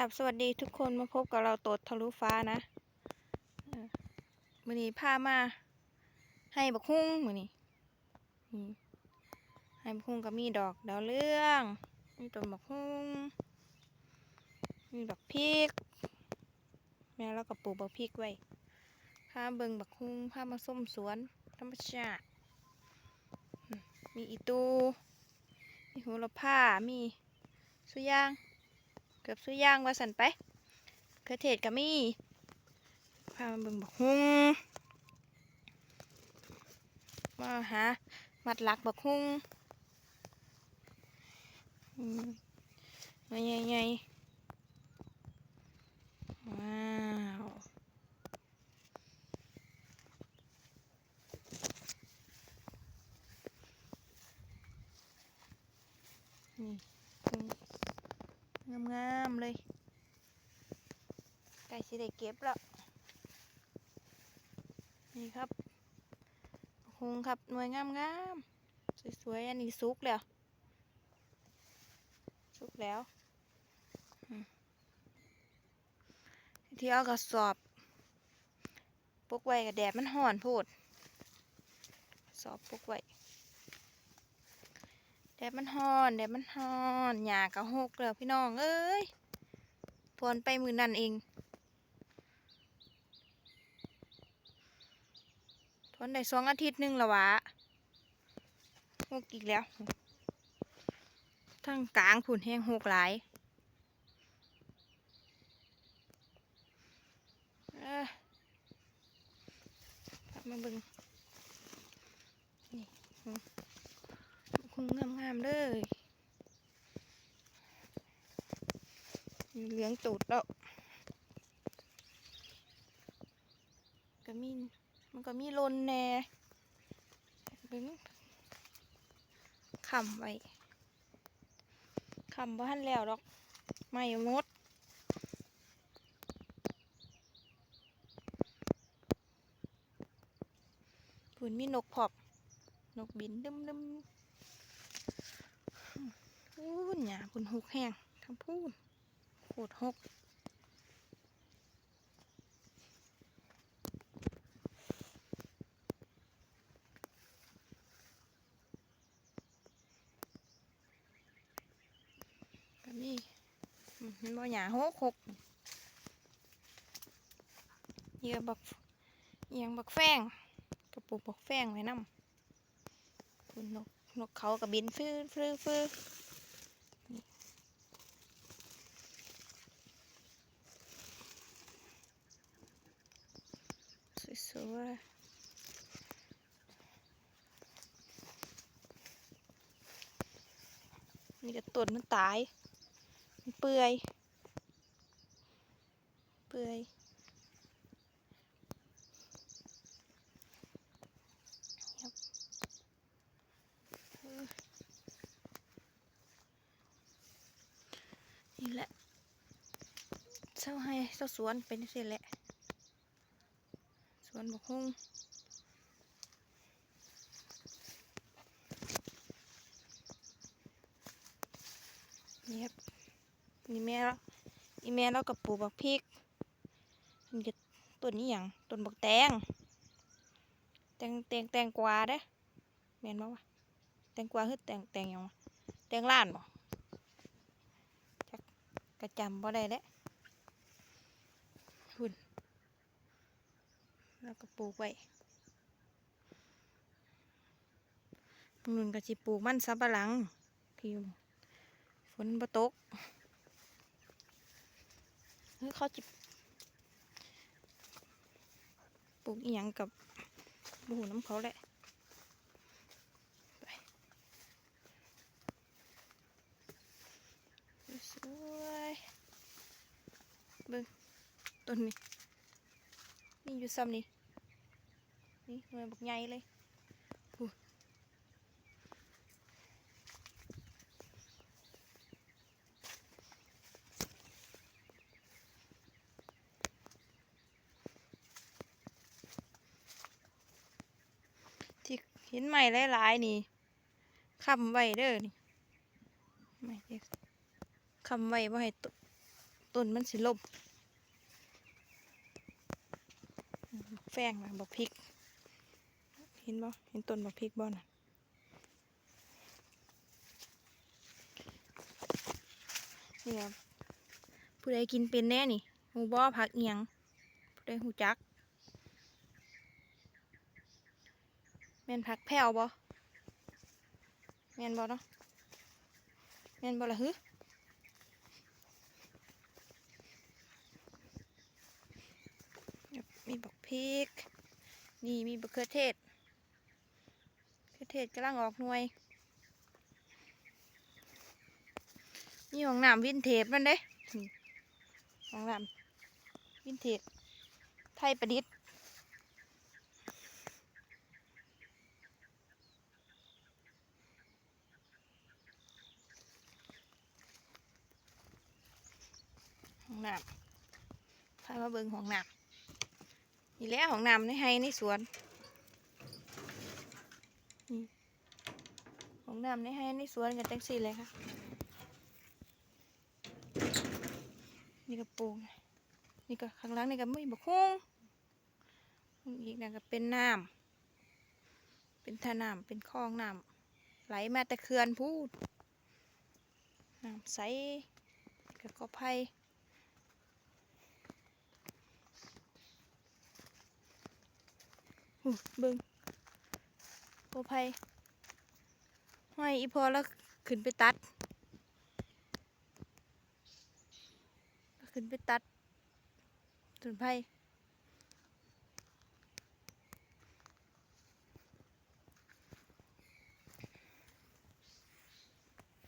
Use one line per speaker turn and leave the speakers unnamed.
กับสวัสดีทุกคนมาพบกับเราตดทะลุฟ้านะเมือนี้พามา ให้บักฮุ้งมือนี้ให้บักฮุ้งก็มีดอกดาวเรืองมีต้นบักฮุ้งมีบักพริก แม่เราก็ปลูกบักพริกไว้พาเบิงบักฮุ้งพามาส้มสวนธรรมชาติมีอีตูมีโหระพามีสุยาง เกือบซื้อย่างว่าสันไปเครือเทศก็มีพามาบิ่งบักฮุงมาหามัดหลักบักฮุงอืมมาใหญ่ๆว้าวนี่ งามๆเลยใกล้สิได้เก็บแล้ว นี่ครับหงครับหน่วยงามๆสวยๆ อันนี้สุกแล้วสุกแล้วที่เอากระสอบปลุกไว้กับแดดมันห่อนพูด สอบปลุกไว้ แดดมันห่อนแดดมันห่อนหยากระหกแล้วพี่น้องเอ้ยพรไปมือนั่นเองทนได้สองอาทิตย์หนึงละวะหกอีกแล้ว ทั้งกลางผุนแห้งหกหลายเออมาบิ่งนี่ คงงามๆเลยเหลืองตูดแล้วก็มีมันก็มีลนแน่เบิ่งคำไว้คำว่าหันแล้วดอก ไม่งดพุ่นมีนกพอบ นกบินดึมดึม พูนหยาพุ่นหกแห้งทั้งพูนโคตรหกก็มีอืมมันบ่หยาหกหกเยื่อบักเอียงบักแฟงกระปุกบักแฟงไว้นำคุณนกนกเขากับบินฟื้นฟื้นฟื้น สวยๆนี่ก็ต้นมันตาย มันเปื่อย เปื่อยนี่แหละเช่าให้เช่าสวนเป็นสิแหละส วนบกฮงนี่ครับนี่แม่แล้วอีแม่เรากับปูบักพริกมันจะต้นนี้อย่างต้นบักแตงแตงแตงแตงกวาเด้แม่นบ่วะแตงกวาคือแตงแตงหยังวะแตงล้านบ่จักกระจำบ่ได้เด้หุ่น แล้วก็ปลูกไว้นุ่นก็สิปลูกมันสับปะหลังที่ฝนบ่ตกเฮ้ยเขาจะปลูกอีหยังกับบูน้ำเขาแหละสวยเบิ่งต้นนี้ นี่อยู่ซ้ำนี่นี่หน่วยบักใหญ่เลยพูที่เห็นใหม่หลายๆนี่คำไว้เด้อนี่ไม่เด้อคำไว้บ่ให้ตกต้นมันสิลบอืม แฟงนะบอกพริก เห็นบ่เห็นต้นบอกพริกบ่น่ะนี่ครับผู้ใดกินเป็นแน่นี่หูบ่ผักเอียงผู้ใดหูจักแม่นผักแผ่วบ่แม่นบ่เนาะแม่นบ่ละฮึมีบัก พริก นี่มีบักเขือเทศเขือเทศกำลังออกหน่วยมีของน้ำวินเทจมันเด้ของน้ำวินเทจไทยประดิษฐ์ห้องน้ำพามาเบิ่งห้องน้ำ นี่แหล้วห้องน้ำในให้ในสวนนี่ห้องน้ำในให้ในสวนกันจังสี่เลยค่ะ นี่ก็ปูงนี่ก็ข้างล่างนี่ก็ไม่บกฮุ้งอีกนั่นก็เป็นน้ำเป็นท่าน้ำเป็นคลองน้ำไหลมาแต่เขื่อนพูดน้ำใสก็กอไผ่ เบิงโอภัยห้อยอีพอแล้วขึ้นไปตัด ขึ้นไปตัดต้นไผ่